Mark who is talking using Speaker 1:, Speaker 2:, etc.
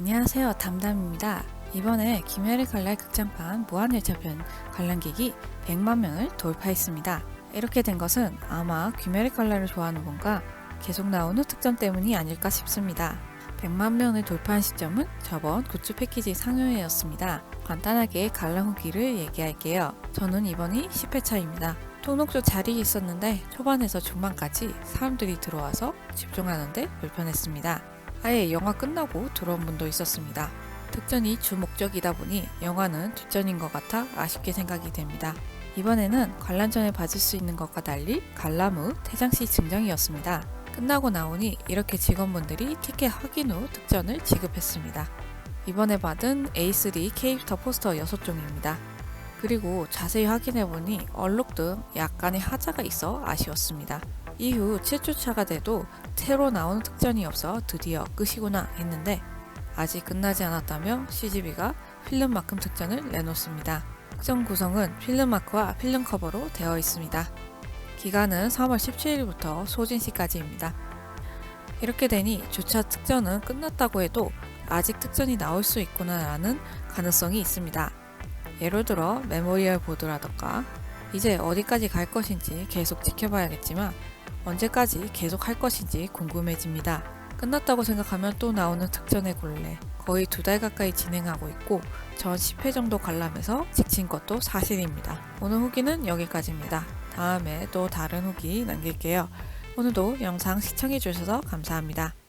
Speaker 1: 안녕하세요. 담담입니다. 이번에 김혜리 관람 극장판 무한열차편 관람객이 100만 명을 돌파했습니다. 이렇게 된 것은 아마 김혜리 관람을 좋아하는 분과 계속 나오는 특전 때문이 아닐까 싶습니다. 100만 명을 돌파한 시점은 저번 굿즈 패키지 상여회였습니다. 간단하게 관람 후기를 얘기할게요. 저는 이번이 10회차입니다. 통록조 자리에 있었는데 초반에서 중반까지 사람들이 들어와서 집중하는데 불편했습니다. 아예 영화 끝나고 들어온 분도 있었습니다. 특전이 주 목적이다 보니 영화는 뒷전인 것 같아 아쉽게 생각이 됩니다. 이번에는 관람 전에 봐줄 수 있는 것과 달리 관람 후 퇴장 시 증정이었습니다. 끝나고 나오니 이렇게 직원분들이 티켓 확인 후 특전을 지급했습니다. 이번에 받은 A3 캐릭터 포스터 6종입니다. 그리고 자세히 확인해보니 얼룩 등 약간의 하자가 있어 아쉬웠습니다. 이후 7주차가 돼도 새로 나오는 특전이 없어 드디어 끝이구나 했는데 아직 끝나지 않았다며 CGV가 필름만큼 특전을 내놓습니다. 특전 구성은 필름마크와 필름 커버로 되어 있습니다. 기간은 3월 17일부터 소진시까지입니다. 이렇게 되니 주차 특전은 끝났다고 해도 아직 특전이 나올 수 있구나라는 가능성이 있습니다. 예를 들어 메모리얼 보드라던가 이제 어디까지 갈 것인지 계속 지켜봐야겠지만 언제까지 계속 할 것인지 궁금해집니다. 끝났다고 생각하면 또 나오는 특전의 굴레. 거의 두 달 가까이 진행하고 있고 전 10회 정도 관람해서 지친 것도 사실입니다. 오늘 후기는 여기까지입니다. 다음에 또 다른 후기 남길게요. 오늘도 영상 시청해주셔서 감사합니다.